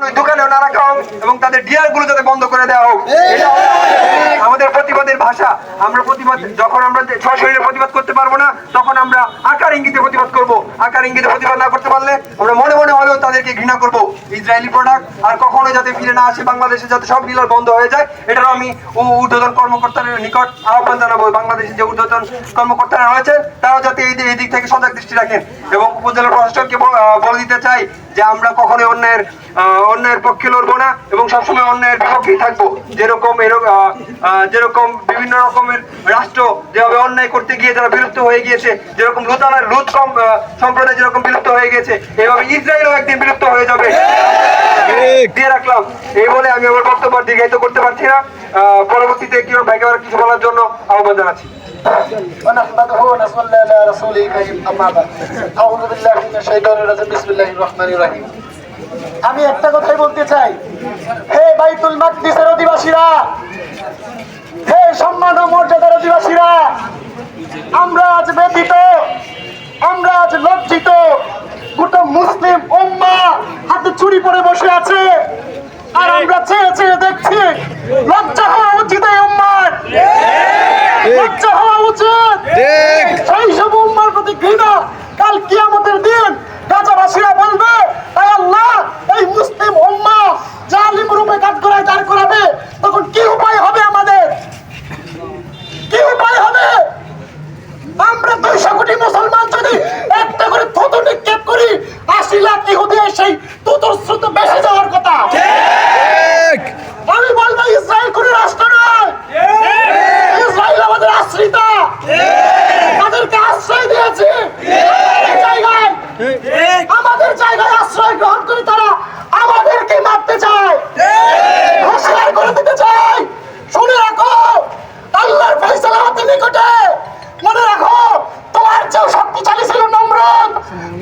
ওই নানা হোক এবং তাদের ডিয়ারগুলো যাতে বন্ধ করে দেওয়া হোক। আমাদের প্রতিবাদের ভাষা। আমরা প্রতিবাদ, যখন আমরা সশরীরে প্রতিবাদ করতে পারব না, তখন আমরা আকার ইঙ্গিতে প্রতিবাদ করব। আকার ইঙ্গিতে প্রতিবাদ না করতে পারলে আমরা মনে মনে হলেও তাদেরকে ঘৃণা করব। ইসরায়েলি প্রোডাক্ট আর কখনো যাতে ফিরে না আসে বাংলাদেশে, যাতে সব ডিলার বন্ধ হয়ে যায়, এটারও আমি ঊর্ধ্বতন কর্মকর্তার নিকট আহ্বান জানাব। বাংলাদেশের যে ঊর্ধ্বতন কর্মকর্তারা রয়েছে, তারাও যাতে এই দিক থেকে সজাগ দৃষ্টি রাখেন এবং উপজেলা প্রশাসনকে বলে দিতে চাই যে আমরা কখনোই অন্যের অন্যের পক্ষে লড়বো না এবং সবসময় অন্যের বিপক্ষেই থাকব। যেরকম যেরকম বিভিন্ন রকমের রাষ্ট্র যেভাবে অন্যায় করতে গিয়ে যারা বিলুপ্ত হয়ে গিয়েছে, যেরকম লুতানার লুত সম্প্রদায় যেরকম বিলুপ্ত হয়ে গেছে এভাবে ইসরায়েলও একদিন বিলুপ্ত হয়ে যাবে দিয়ে রাখলাম এই বলে আমি আমার বক্তব্য আর দীর্ঘায়িত করতে পারছি না আহ, পরবর্তীতে কেউ ভাইকে আবার কিছু বলার জন্য আহ্বান জানাচ্ছি ونحمده ونصلي على رسوله الكريم اما بعد اعوذ بالله من الشيطان الرجيم بسم الله الرحمن الرحيم আমি একটা কথাই বলতে চাই হে বাইতুল মাকদিসের অধিবাসীরা হে সম্মান ও মর্যাদার অধিবাসীরা আমরা আজ ব্যথিত আমরা আজ লজ্জিত গোটা মুসলিম উম্মা চুরি পরে বসে আছে। আর আমরা চেয়ে চেয়ে দেখছি লজ্জা হওয়া উচিত এই উম্মার। লজ্জা হওয়া উচিত। সেই সব উম্মার প্রতি ঘৃণা। কাল কিয়ামতের দিন গাজাবাসীরা বলবে তাই আল্লাহ এই মুসলিম উম্মা জালিম রূপে কাজ করায় দাঁড় করাবে। তখন কি উপায় হবে আমাদের? কি উপায় হবে? আমরা দুইশো কোটি মুসলমান যদি একটা করে থুতু নিক্ষেপ করি আশি লাখ ইহুদি সেই স্রোত বেশি যাওয়ার কথা। আমি বলব ইসরায়েল কোন রাষ্ট্র নয়। ইসরায়েল আমাদের আশ্রিতা। তাদেরকে আশ্রয় দিয়েছে। জায়গায় আমাদের জায়গায় আশ্রয় গ্রহণ করে তারা আমাদেরকে মারতে চায় হুঁশিয়ার করে দিতে চায় শুনে রাখো আল্লাহর ফয়সালা হাতে নিকটে মনে রাখো তোমার চেয়েও শক্তিশালী ছিল নমরুদ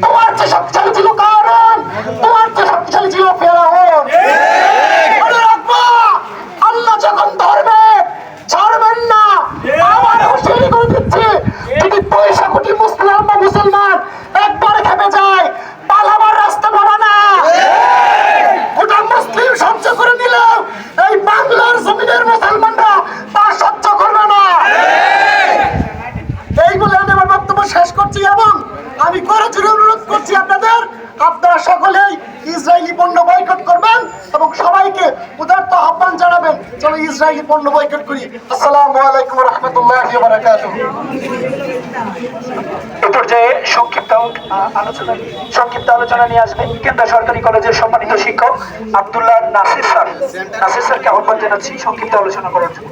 তোমার চেয়ে শক্তিশালী ছিল কারণ তোমার চেয়ে শক্তিশালী ছিল ফেরাউন মনে রাখবা আল্লাহ যখন ধরবে ছাড়বেন না আবার হুঁশিয়ারি করে দিচ্ছে যদি পয়সা কোটি মুসলিম বা মুসলমান একবারে খেপে যায় পালাবার রাস্তা পাবা না গোটা মুসলিম সহ্য করে নিল এই বাংলার জমিনের মুসলমানরা তা সহ্য করবে না এই বলে আমি আমার বক্তব্য শেষ করছি এবং আমি করে জোরে অনুরোধ করছি আপনাদের আপনারা সকলেই ইসরায়েলি পণ্য বয়কট করবেন এবং সবাইকে উদার্ত আহ্বান জানাবেন চলো ইসরায়েলি পণ্য বয়কট করি। আসসালামু আলাইকুম রহমতুল্লাহ সংক্ষিপ্ত আলোচনা নিয়ে আসবেন কেন্দ্র সরকারি সম্মানিত শিক্ষক আব্দুল্লাহ নাসির নাসির জানাচ্ছি, সংক্ষিপ্ত আলোচনা করার জন্য।